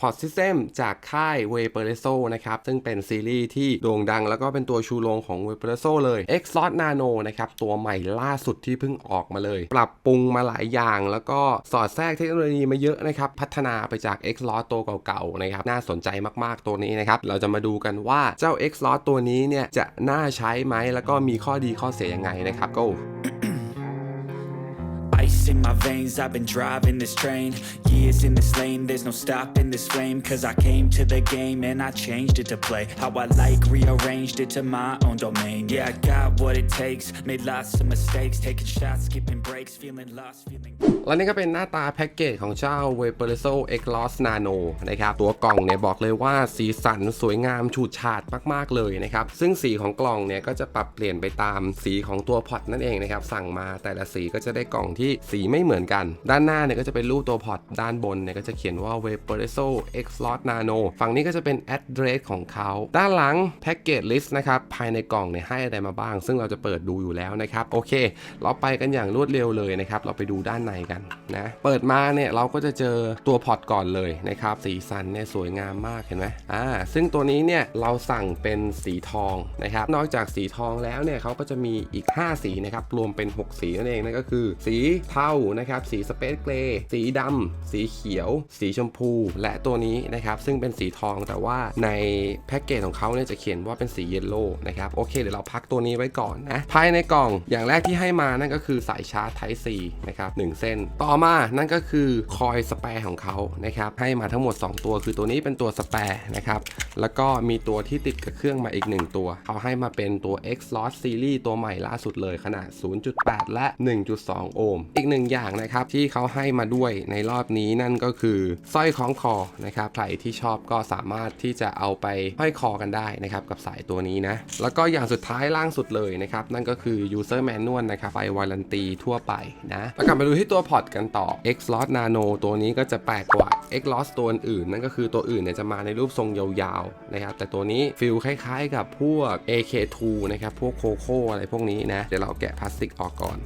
พอร์ตซิสเต็มจากค่าย w a p e r e s o นะครับ ซึ่งเป็นซีรีส์ที่โด่งดังแล้วก็เป็นตัวชูโรงของ w a p e r e s o เลย X Slot Nano นะครับ ตัวใหม่ล่าสุดที่เพิ่งออกมาเลย ปรับปรุงมาหลายอย่าง แล้วก็สอดแทรกเทคโนโลยีมาเยอะนะครับ พัฒนาไปจาก X Slot ตัวเก่าๆนะครับ น่าสนใจมากๆตัวนี้นะครับ เราจะมาดูกันว่าเจ้า X Slot ตัวนี้เนี่ยจะน่าใช้ไหมแล้วก็มีข้อดีข้อเสียยังไงนะครับก็ in my veins, I've been driving this train. Years in this lane, there's no stopping this flame. Cause I came to the game and I changed it to play. How I like, rearranged it to my own domain. Yeah, I got what it takes. Made lots of mistakes, taking shots, skipping breaks, feeling lost, feeling. และนี่ก็เป็นหน้าตาแพ็กเกจของเจ้า v a p o r e s o X Loss Nano นะครับ ตัวกล่องเนี่ยบอกเลยว่าสีสันสวยงามฉูดฉาดมากๆเลยนะครับ ซึ่งสีของกล่องเนี่ยก็จะปรับเปลี่ยนไปตามสีของตัวพอตนั่นเองนะครับ สั่งมาแต่ละสีก็จะได้กล่องที่สีไม่เหมือนกัน ด้านหน้าเนี่ยก็จะเป็นรูปตัวพอร์ตด้านบนเนี่ยก็จะเขียนว่า v a p o r e s o X Loss Nano ฝั่งนี้ก็จะเป็น address ของเขาด้านหลังแพ็กเกจลิสต์นะครับภายในกล่องเนี่ยให้อะไรมาบ้าง ซึ่งเราจะเปิดดูอยู่แล้วนะครับโอเค เราไปกันอย่างรวดเร็วเลยนะครับเราไปดูด้านในกันนะเปิดมาเนี่ยเราก็จะเจอตัวพอร์ตก่อนเลยนะครับสีสันเนี่ยสวยงามมากเห็นไหมอ่าซึ่งตัวนี้เนี่ยเราสั่งเป็นสีทองนะครับนอกจากสีทองแล้วเนี่ยเขาก็จะมีอีก 5 สีนะครับรวมเป็น 6 สีนั่นเองนั่นก็คือ สีเทานะครับ สีสเปซเกรย์สีดำ สีเขียว สีชมพู และตัวนี้นะครับ ซึ่งเป็นสีทองแต่ว่าในแพ็กเกจของเขาเนี่ยจะเขียนว่าเป็นสีเยลโล่นะครับ โอเค เดี๋ยวเราพักตัวนี้ไว้ก่อนนะ ภายในกล่องอย่างแรกที่ให้มานั่นก็คือสายชาร์จ Type C นะครับหนึ่งเส้น ต่อมานั่นก็คือคอยสแปร์ของเขานะครับให้มาทั้งหมด 2 ตัว คือตัวนี้เป็นตัวสแปร์นะครับแล้วก็มีตัวที่ติดกับเครื่องมาอีก 1 ตัวเขาให้มาเป็นตัว X l o t Series ตัวใหม่ล่าสุดเลยขนาด 0.8 และ 1.2 โอห์มอีกหนึ่งอย่างนะครับที่เขาให้มาด้วยในรอบนี้นั่นก็คือสร้อยคล้องคอนะครับใครที่ชอบก็สามารถที่จะเอาไปห้อยคอกันได้นะครับกับสายตัวนี้นะแล้วก็อย่างสุดท้ายล่างสุดเลยนะครับนั่นก็คือ user manual นะครับไฟวารันตีทั่วไปนะแล้วกลับมาดูที่ตัวพอร์ตกันต่อ x l o t Nano ตัวนี้ก็จะแปลกกว่า X Loss ตัวอื่นนั่นก็คือตัวอื่นเนี่ยจะมาในรูปทรงยาวๆนะครับแต่ตัวนี้ฟิลคล้ายๆ กับพวก AK2 นะครับพวกโคโค่อะไรพวกนี้นะเดี๋ยวเราแกะพลาสติกออกก่อน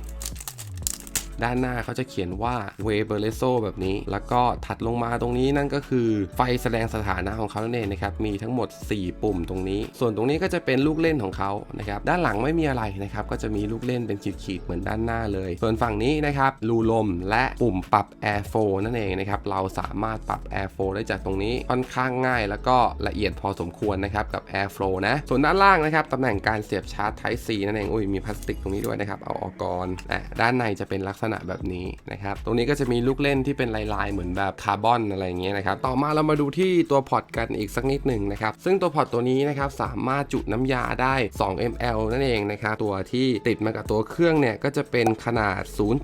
ด้านหน้าเขาจะเขียนว่า w e b e r l e s o แบบนี้ แล้วก็ถัดลงมาตรงนี้นั่นก็คือไฟแสดงสถานะของเขานั่นเองนะครับมีทั้งหมด 4 ปุ่มตรงนี้ ส่วนตรงนี้ก็จะเป็นลูกเล่นของเขานะครับด้านหลังไม่มีอะไรนะครับก็จะมีลูกเล่นเป็นขีดๆเหมือนด้านหน้าเลย ส่วนฝั่งนี้นะครับรูลมและปุ่มปรับ Air Flow นั่นเองนะครับเราสามารถปรับ Air Flow ได้จากตรงนี้ค่อนข้างง่ายแล้วก็ละเอียดพอสมควรนะครับกับ Air Flow นะส่วนด้านล่างนะครับตำแหน่งการเสียบชาร์จ Type C นั่นเองอุ้ยมีพลาสติกตรงนี้ด้วยนะครับเอาออกก่อนอะด้านในจะเป็นลักษณะแบบนี้นะครับ ตรงนี้ก็จะมีลูกเล่นที่เป็นลายๆ เหมือนแบบคาร์บอนอะไรอย่างเงี้ยนะครับ ต่อมาเรามาดูที่ตัวพอร์ตกันอีกสักนิดหนึ่งนะครับ ซึ่งตัวพอร์ตตัวนี้นะครับสามารถจุน้ำยาได้ 2 ml นั่นเองนะครับ ตัวที่ติดมากับตัวเครื่องเนี่ยก็จะเป็นขนาด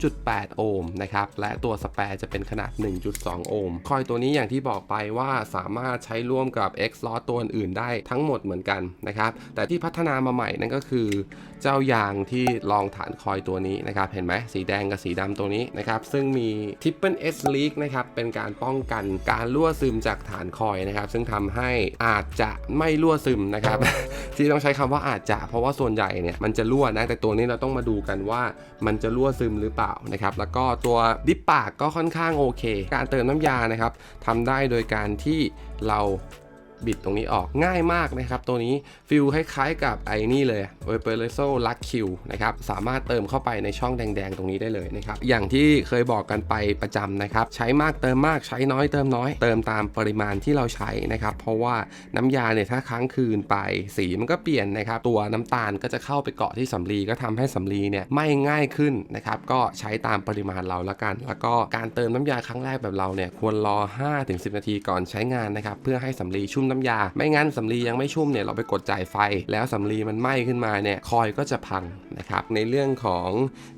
0.8 โอห์มนะครับ และตัวสแปร์จะเป็นขนาด 1.2 โอห์ม คอยตัวนี้อย่างที่บอกไปว่าสามารถใช้ร่วมกับ X Slot ตัวอื่นได้ทั้งหมดเหมือนกันนะครับ แต่ที่พัฒนามาใหม่นั่นก็คือ เจ้ายางที่รองฐานคอยตัวนี้นะครับ เห็นไหมสีแดงกับสีดำตัวนี้นะครับซึ่งมี Triple S Leak นะครับเป็นการป้องกันการรั่วซึมจากฐานคอยนะครับซึ่งทำให้อาจจะไม่รั่วซึมนะครับที่ต้องใช้คำว่าอาจจะ เพราะว่าส่วนใหญ่เนี่ยมันจะรั่วนะแต่ตัวนี้เราต้องมาดูกันว่ามันจะรั่วซึมหรือเปล่านะครับแล้วก็ตัวดิปปากก็ค่อนข้างโอเค การเติมน้ำยานะครับทำได้โดยการที่เรา บิดตรงนี้ออกง่ายมากนะครับ ตัวนี้ฟิลคล้ายๆกับไอ้นี่เลย v a p o r e s o Luck Q นะครับสามารถเติมเข้าไปในช่องแดง ๆ ตรงนี้ได้เลยนะครับอย่างที่เคยบอกกันไปประจำนะครับ ใช้มากเติมมากใช้น้อยเติมน้อย เติมตามปริมาณที่เราใช้นะครับ เพราะว่าน้ำยาเนี่ยถ้าค้างคืนไปสีมันก็เปลี่ยนนะครับตัวน้ำตาลก็จะเข้าไปเกาะที่สำลีก็ทำให้สำลีเนี่ยไม่ง่ายขึ้นนะครับก็ใช้ตามปริมาณเราละกัน แล้วก็การเติมน้ำยาครั้งแรกแบบเราเนี่ยควรรอ 5-10 นาทีก่อนใช้งานนะครับเพื่อให้สำลีชุ่มน้ำยา ไม่งั้นสำลียังไม่ชุ่มเนี่ยเราไปกดจ่ายไฟ แล้วสำลีมันไหม้ขึ้นมาเนี่ยคอยก็จะพังนะครับในเรื่องของ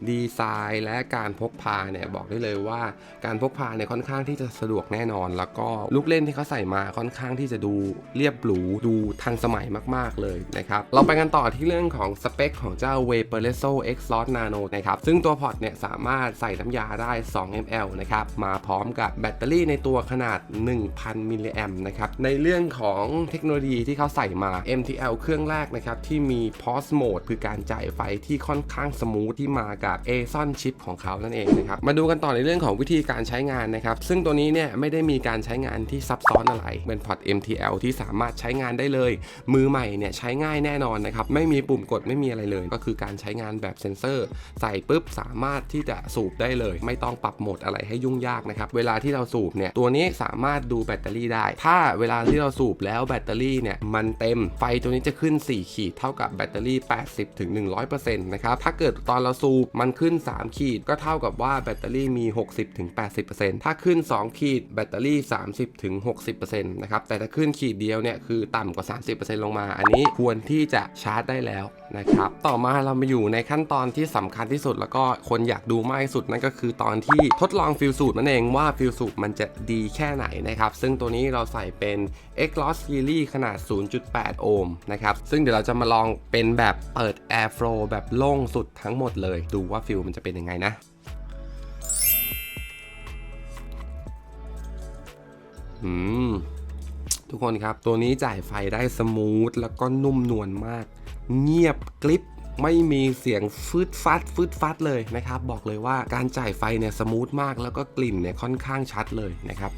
ดีไซน์และการพกพาเนี่ยบอกได้เลยว่าการพกพาเนี่ยค่อนข้างที่จะสะดวกแน่นอน แล้วก็ลูกเล่นที่เขาใส่มาค่อนข้างที่จะดูเรียบหรูดูทันสมัยมาก ๆ เลยนะครับเราไปกันต่อที่เรื่องของสเปคของเจ้า v a p o r e s o X-Lot Nano นะครับซึ่งตัวพอร์ตเนี่ยสามารถใส่น้ำยาได้ 2 ml นะครับมาพร้อมกับแบตเตอรี่ในตัวขนาด 1,000 มิลลิแอมนะครับในเรื่องขของเทคโนโลยีที่เขาใส่มา MTL เครื่องแรกนะครับ ที่มี pause mode คือการจ่ายไฟที่ค่อนข้างสมูทที่มากับ a s o n chip ของเขานั่นเองนะครับ มาดูกันต่อในเรื่องของวิธีการใช้งานนะครับ ซึ่งตัวนี้เนี่ยไม่ได้มีการใช้งานที่ซับซ้อนอะไรเป็นพอร์ต MTL ที่สามารถใช้งานได้เลย มือใหม่เนี่ยใช้ง่ายแน่นอนนะครับไม่มีปุ่มกดไม่มีอะไรเลย ก็คือการใช้งานแบบเซ็นเซอร์ ใส่ปุ๊บสามารถที่จะสูบได้เลย ไม่ต้องปรับโหมดอะไรให้ยุ่งยากนะครับเวลาที่เราสูบเนี่ยตัวนี้สามารถดูแบตเตอรี่ได้ ถ้าเวลาที่เราสูบแล้วแบตเตอรี่เนี่ยมันเต็มไฟตัวนี้จะขึ้น 4 ขีดเท่ากับแบตเตอรี่ 80ถึง100%นะครับถ้าเกิดตอนเราสูบมันขึ้น 3 ขีดก็เท่ากับว่าแบตเตอรี่มี 60ถึง80%ถ้าขึ้น 2 ขีดแบตเตอรี่ 30ถึง60%นะครับแต่ถ้าขึ้นขีดเดียวเนี่ยคือต่ำกว่า 30%ลงมา อันนี้ควรที่จะชาร์จได้แล้วนะครับต่อมาเรามาอยู่ในขั้นตอนที่สำคัญที่สุด แล้วก็คนอยากดูมากที่สุดนั่นก็คือตอนที่ทดลองฟิลสูตรนั่นเองว่าฟิลสูตรมันจะดีแค่ไหนนะครับซึ่งตัวนี้เราใส่เป็น X Loss Series ขนาด 0.8 โอห์มนะครับ ซึ่งเดี๋ยวเราจะมาลองเป็นแบบเปิด Airflow แบบโล่งสุดทั้งหมดเลย ดูว่าฟิลมันจะเป็นยังไงนะอืมทุกคนครับ ตัวนี้จ่ายไฟได้สมูทแล้วก็นุ่มนวลมาก เงียบกริบไม่มีเสียงฟืดฟัดฟืดฟัดเลยนะครับ บอกเลยว่าการจ่ายไฟเนี่ยสมูทมากแล้วก็กลิ่นเนี่ยค่อนข้างชัดเลยนะครับ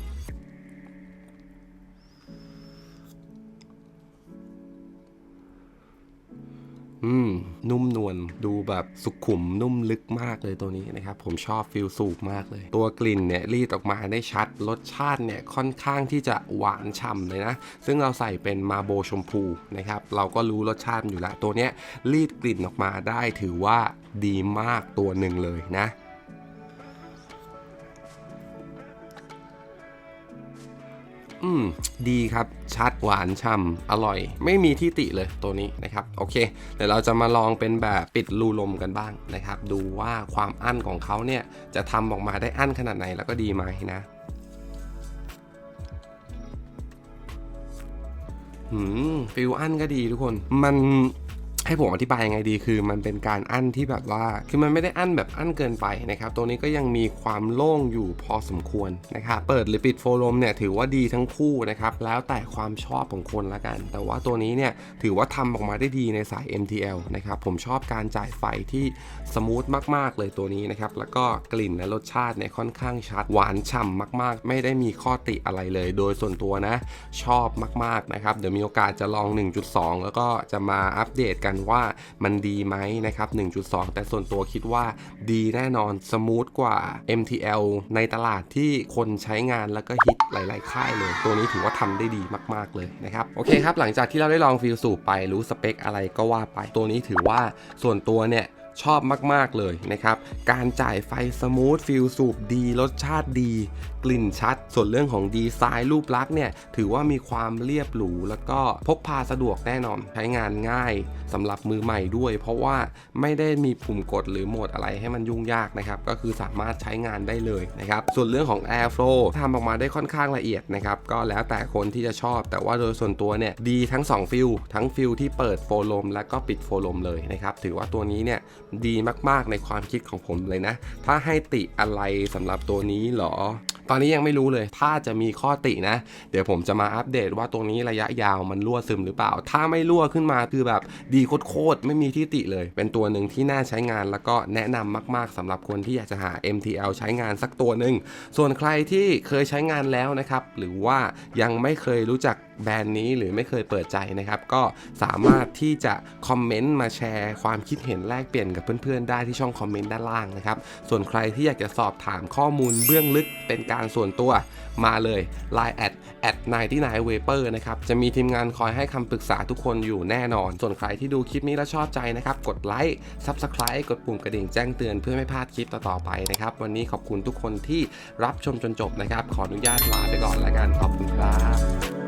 อืม นุ่มนวลดูแบบสุขุมนุ่มลึกมากเลยตัวนี้นะครับ ผมชอบฟิลสูบมากเลย ตัวกลิ่นเนี่ยรีดออกมาได้ชัด รสชาติเนี่ยค่อนข้างที่จะหวานฉ่ำเลยนะ ซึ่งเราใส่เป็นมาโบชมพูนะครับ เราก็รู้รสชาติอยู่แล้ว ตัวเนี้ยรีดกลิ่นออกมาได้ถือว่าดีมากตัวหนึ่งเลยนะ อืม ดีครับ ชัดหวานฉ่ำอร่อย ไม่มีที่ติเลยตัวนี้นะครับ โอเค เดี๋ยวเราจะมาลองเป็นแบบปิดรูลมกันบ้างนะครับ ดูว่าความอั้นของเขาเนี่ยจะทำออกมาได้อั้นขนาดไหนแล้วก็ดีไหมนะหืมฟิลอั้นก็ดีทุกคน มัน ให้ผมอธิบายยังไงดีคือมันเป็นการอั้นที่แบบว่า คือมันไม่ได้อั้นแบบอั้นเกินไปนะครับ ตัวนี้ก็ยังมีความโล่งอยู่พอสมควรนะครับ เปิดหรือปิดโฟลมเนี่ยถือว่าดีทั้งคู่นะครับ แล้วแต่ความชอบของคนละกัน แต่ว่าตัวนี้เนี่ยถือว่าทำออกมาได้ดีในสาย MTL นะครับ ผมชอบการจ่ายไฟที่สมูทมาก ๆ เลยตัวนี้นะครับ แล้วก็กลิ่นและรสชาติเนี่ยค่อนข้างชัด หวานฉ่ำมาก ๆ ไม่ได้มีข้อติอะไรเลย โดยส่วนตัวนะชอบมาก ๆ นะครับ เดี๋ยวมีโอกาสจะลอง 1.2 แล้วก็จะมาอัปเดตกันว่ามันดีไหมนะครับ 1.2 แต่ส่วนตัวคิดว่าดีแน่นอนสมูทกว่า MTL ในตลาดที่คนใช้งานแล้วก็ฮิตหลาย ๆ ค่ายเลย ตัวนี้ถือว่าทำได้ดีมาก ๆ เลยนะครับ โอเคครับ หลังจากที่เราได้ลองฟิลสูบไปรู้สเปคอะไรก็ว่าไป ตัวนี้ถือว่าส่วนตัวเนี่ย ชอบมาก ๆ เลยนะครับ การจ่ายไฟสมูทฟิลสูบดี รสชาติดี กลิ่นชัด ส่วนเรื่องของดีไซน์รูปลักษณ์เนี่ย ถือว่ามีความเรียบหรู แล้วก็พกพาสะดวกแน่นอน ใช้งานง่ายสำหรับมือใหม่ด้วย เพราะว่าไม่ได้มีปุ่มกดหรือโหมดอะไรให้มันยุ่งยากนะครับ ก็คือสามารถใช้งานได้เลยนะครับ ส่วนเรื่องของ Airflow ทำออกมาได้ค่อนข้างละเอียดนะครับ ก็แล้วแต่คนที่จะชอบ แต่ว่าโดยส่วนตัวเนี่ยดีทั้ง2ฟิลทั้งฟิลที่เปิดโฟลมและก็ปิดโฟลมเลยนะครับ ถือว่าตัวนี้เนี่ยดีมากๆในความคิดของผมเลยนะ ถ้าให้ติอะไรสำหรับตัวนี้เหรอ ตอนนี้ยังไม่รู้เลย ถ้าจะมีข้อตินะ เดี๋ยวผมจะมาอัปเดตว่าตัวนี้ระยะยาวมันรั่วซึมหรือเปล่า ถ้าไม่รั่วขึ้นมาคือแบบดีโคตรๆไม่มีที่ติเลย เป็นตัวหนึ่งที่น่าใช้งานแล้วก็แนะนำมาก ๆสำหรับคนที่อยากจะหา MTL ใช้งานสักตัวหนึ่งส่วนใครที่เคยใช้งานแล้วนะครับ หรือว่ายังไม่เคยรู้จักแบรนด์นี้หรือไม่เคยเปิดใจนะครับ ก็สามารถที่จะคอมเมนต์มาแชร์ความคิดเห็นแลกเปลี่ยนกับเพื่อนๆได้ที่ช่องคอมเมนต์ด้านล่างนะครับส่วนใครที่อยากจะสอบถามข้อมูลเบื้องลึกเป็นการส่วนตัวมาเลย Line แอดแอด9 9 w a p e r นะครับ จะมีทีมงานคอยให้คำปรึกษาทุกคนอยู่แน่นอน ส่วนใครที่ดูคลิปนี้แล้วชอบใจนะครับ กดไลค์ Subscribe กดปุ่มกระดิ่งแจ้งเตือนเพื่อไม่พลาดคลิปต่อๆไปนะครับ วันนี้ขอบคุณทุกคนที่รับชมจนจบนะครับ ขออนุญาตลาไปก่อนแล้วกัน ขอบคุณครับ